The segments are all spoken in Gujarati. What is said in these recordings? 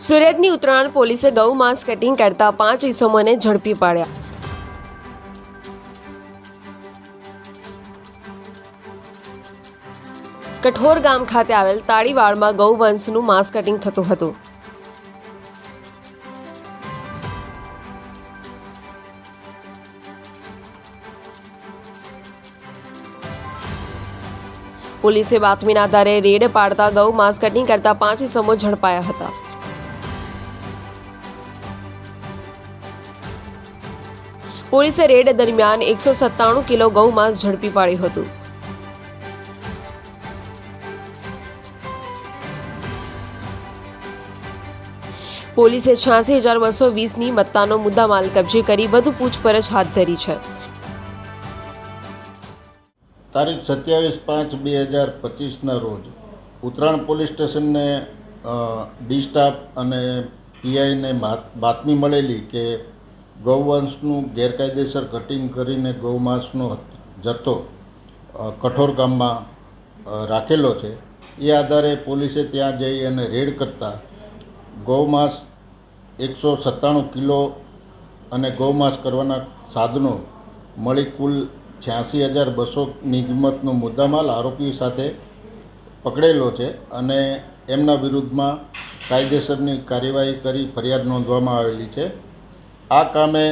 સુરતની ઉત્તરાયણ પોલીસે ગૌ માંસ કટિંગ કરતા પાંચ ઇસમોને ઝડપી પાડ્યા. કઠોર ગામ ખાતે આવેલ તાળીવાડમાં ગૌવંશનું માંસ કટિંગ થતું હતું. પોલીસે બાતમીના આધારે રેડ પાડતા ગૌ માંસ કટિંગ કરતા પાંચ ઇસમો ઝડપાયા હતા. પોલીસે રેડ દરમિયાન એકસો સત્તાણું કિલો ગૌ માંસ ઝડપી પાડ્યું હતું. પોલીસે છ્યાસી હજાર બસો વીસની મત્તાનો મુદ્દામાલ કબજે કરી વધુ પૂછપરછ હાથ ધરી છે. તારીખ સત્યાવીસ પાંચ બે હજાર પચીસના રોજ ઉત્તરાયણ પોલીસ સ્ટેશનને ડી સ્ટાફ અને પીઆઈને બાતમી મળેલી કે ગૌવંશનું ગેરકાયદેસર કટિંગ કરીને ગૌમાંસનો જથ્થો કઠોર ગામમાં રાખેલો છે. એ આધારે પોલીસે ત્યાં જઈ અને રેડ કરતાં ગૌમાંસ એકસો સત્તાણું કિલો અને ગૌમાંસ કરવાના સાધનો મળી કુલ છ્યાસી હજાર બસોની કિંમતનો મુદ્દામાલ આરોપી સાથે પકડેલો છે અને એમના વિરુદ્ધમાં કાયદેસરની કાર્યવાહી કરી ફરિયાદ નોંધવામાં આવેલી છે. આ કામે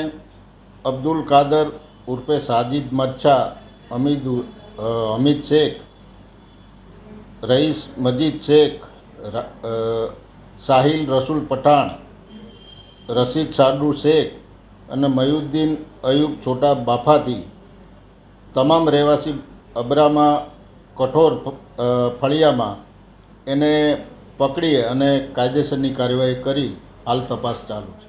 અબ્દુલ કાદર ઉર્ફે સાજિદ મચ્છા, અમિદ અમિત શેખ, રઈસ મજીદ શેખ સાહિલ રસુલ પઠાણ, રશીદ સાડુ શેખ અને મયુદ્દીન અયુબ છોટા બાફાથી તમામ રહેવાસી અબરામાં કઠોર ફળિયામાં એને પકડી અને કાયદેસરની કાર્યવાહી કરી. હાલ તપાસ ચાલુ છે.